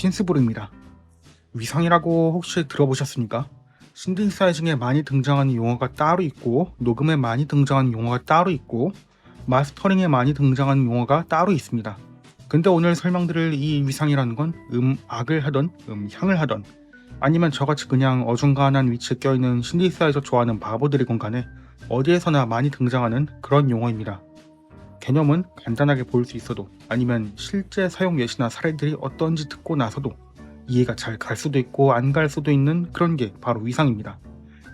신스부르입니다. 위상이라고 혹시 들어보셨습니까? 신디사이징에 많이 등장하는 용어가 따로 있고 녹음에 많이 등장하는 용어가 따로 있고 마스터링에 많이 등장하는 용어가 따로 있습니다. 근데 오늘 설명드릴 이 위상이라는 건 음악을 하던 음향을 하던 아니면 저같이 그냥 어중간한 위치에 껴있는 신디사이저 좋아하는 바보들이건 간에 어디에서나 많이 등장하는 그런 용어입니다. 개념은 간단하게 보일 수 있어도 아니면 실제 사용 예시나 사례들이 어떤지 듣고 나서도 이해가 잘 갈 수도 있고 안 갈 수도 있는 그런 게 바로 위상입니다.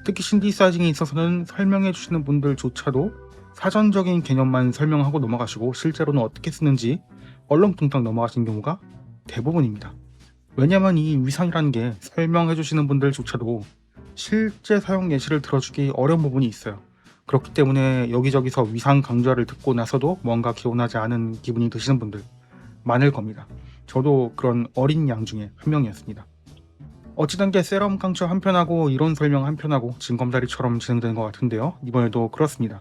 특히 신디사이징에 있어서는 설명해 주시는 분들조차도 사전적인 개념만 설명하고 넘어가시고 실제로는 어떻게 쓰는지 얼렁뚱땅 넘어가신 경우가 대부분입니다. 왜냐면 이 위상이라는 게 설명해 주시는 분들조차도 실제 사용 예시를 들어주기 어려운 부분이 있어요. 그렇기 때문에 여기저기서 위상 강좌를 듣고 나서도 뭔가 개운하지 않은 기분이 드시는 분들 많을 겁니다. 저도 그런 어린 양 중에 한 명이었습니다. 어찌된 게 세럼 강좌 한 편하고 이론 설명 한 편하고 진검다리처럼 진행되는 것 같은데요. 이번에도 그렇습니다.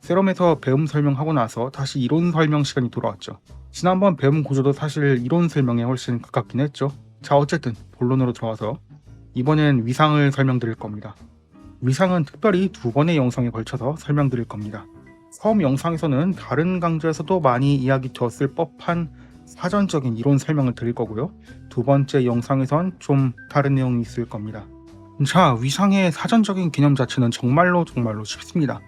세럼에서 배움 설명하고 나서 다시 이론 설명 시간이 돌아왔죠. 지난번 배움 구조도 사실 이론 설명에 훨씬 가깝긴 했죠. 자 어쨌든 본론으로 들어와서 이번엔 위상을 설명드릴 겁니다. 위상은 특별히 두 번의 영상에 걸쳐서 설명드릴 겁니다. 처음 영상에서는 다른 강좌에서도 많이 이야기 되었을 법한 사전적인 이론 설명을 드릴 거고요. 두 번째 영상에선 좀 다른 내용이 있을 겁니다. 자, 위상의 사전적인 개념 자체는 정말로 정말로 쉽습니다.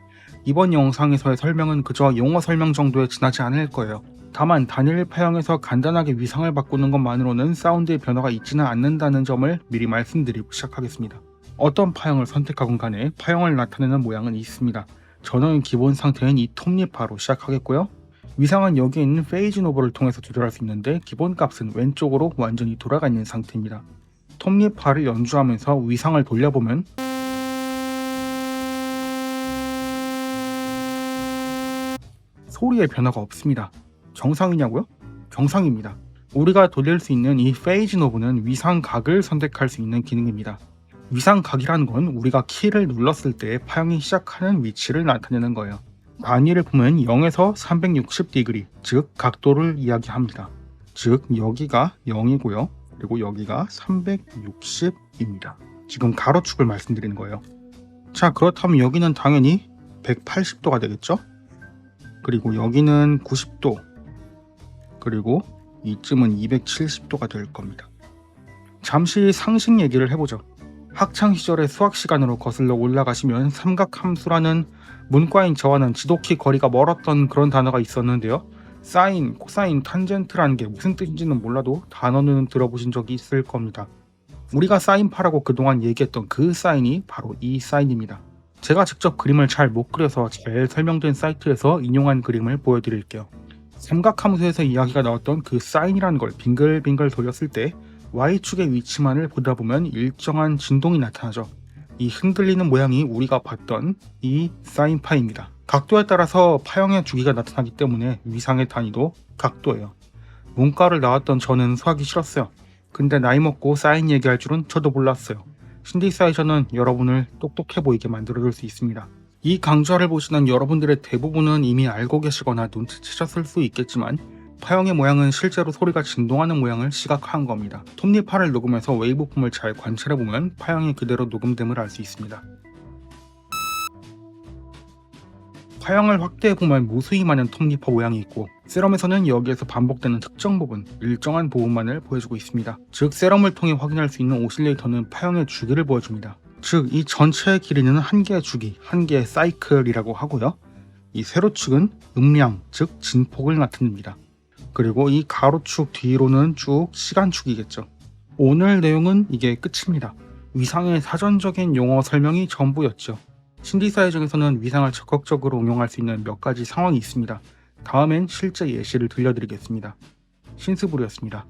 이번 영상에서의 설명은 그저 용어 설명 정도에 지나지 않을 거예요. 다만 단일 파형에서 간단하게 위상을 바꾸는 것만으로는 사운드의 변화가 있지는 않는다는 점을 미리 말씀드리고 시작하겠습니다. 어떤 파형을 선택하건 간에 파형을 나타내는 모양은 있습니다. 저는 기본 상태인 이 톱니파로 시작하겠고요. 위상은 여기에 있는 페이지 노브를 통해서 조절할 수 있는데 기본 값은 왼쪽으로 완전히 돌아가 있는 상태입니다. 톱니파를 연주하면서 위상을 돌려보면 소리의 변화가 없습니다. 정상이냐고요? 정상입니다. 우리가 돌릴 수 있는 이 페이지 노브는 위상각을 선택할 수 있는 기능입니다. 위상각이라는 건 우리가 키를 눌렀을 때 파형이 시작하는 위치를 나타내는 거예요. 단위를 보면 0에서 360디그리, 즉 각도를 이야기합니다. 즉 여기가 0이고요. 그리고 여기가 360입니다. 지금 가로축을 말씀드리는 거예요. 자 그렇다면 여기는 당연히 180도가 되겠죠? 그리고 여기는 90도, 그리고 이쯤은 270도가 될 겁니다. 잠시 상식 얘기를 해보죠. 학창 시절의 수학 시간으로 거슬러 올라가시면 삼각함수라는 문과인 저와는 지독히 거리가 멀었던 그런 단어가 있었는데요. 사인, 코사인, 탄젠트라는 게 무슨 뜻인지는 몰라도 단어는 들어보신 적이 있을 겁니다. 우리가 사인파라고 그동안 얘기했던 그 사인이 바로 이 사인입니다. 제가 직접 그림을 잘 못 그려서 잘 설명된 사이트에서 인용한 그림을 보여드릴게요. 삼각함수에서 이야기가 나왔던 그 사인이라는 걸 빙글빙글 돌렸을 때 Y축의 위치만을 보다 보면 일정한 진동이 나타나죠. 이 흔들리는 모양이 우리가 봤던 이 사인파입니다. 각도에 따라서 파형의 주기가 나타나기 때문에 위상의 단위도 각도예요. 문과를 나왔던 저는 수학이 싫었어요. 근데 나이 먹고 사인 얘기할 줄은 저도 몰랐어요. 신디사이저는 여러분을 똑똑해 보이게 만들어줄 수 있습니다. 이 강좌를 보시는 여러분들의 대부분은 이미 알고 계시거나 눈치채셨을 수 있겠지만 파형의 모양은 실제로 소리가 진동하는 모양을 시각화한 겁니다. 톱니파를 녹음해서 웨이브폼을 잘 관찰해보면 파형이 그대로 녹음됨을 알 수 있습니다. 파형을 확대해보면 무수히 많은 톱니파 모양이 있고 세럼에서는 여기에서 반복되는 특정 부분, 일정한 부분만을 보여주고 있습니다. 즉 세럼을 통해 확인할 수 있는 오실레이터는 파형의 주기를 보여줍니다. 즉 이 전체의 길이는 한 개의 주기, 한 개의 사이클이라고 하고요. 이 세로축은 음량, 즉 진폭을 나타냅니다. 그리고 이 가로축 뒤로는 쭉 시간축이겠죠. 오늘 내용은 이게 끝입니다. 위상의 사전적인 용어 설명이 전부였죠. 신디사이적에서는 위상을 적극적으로 응용할 수 있는 몇 가지 상황이 있습니다. 다음엔 실제 예시를 들려드리겠습니다. 신스부르였습니다.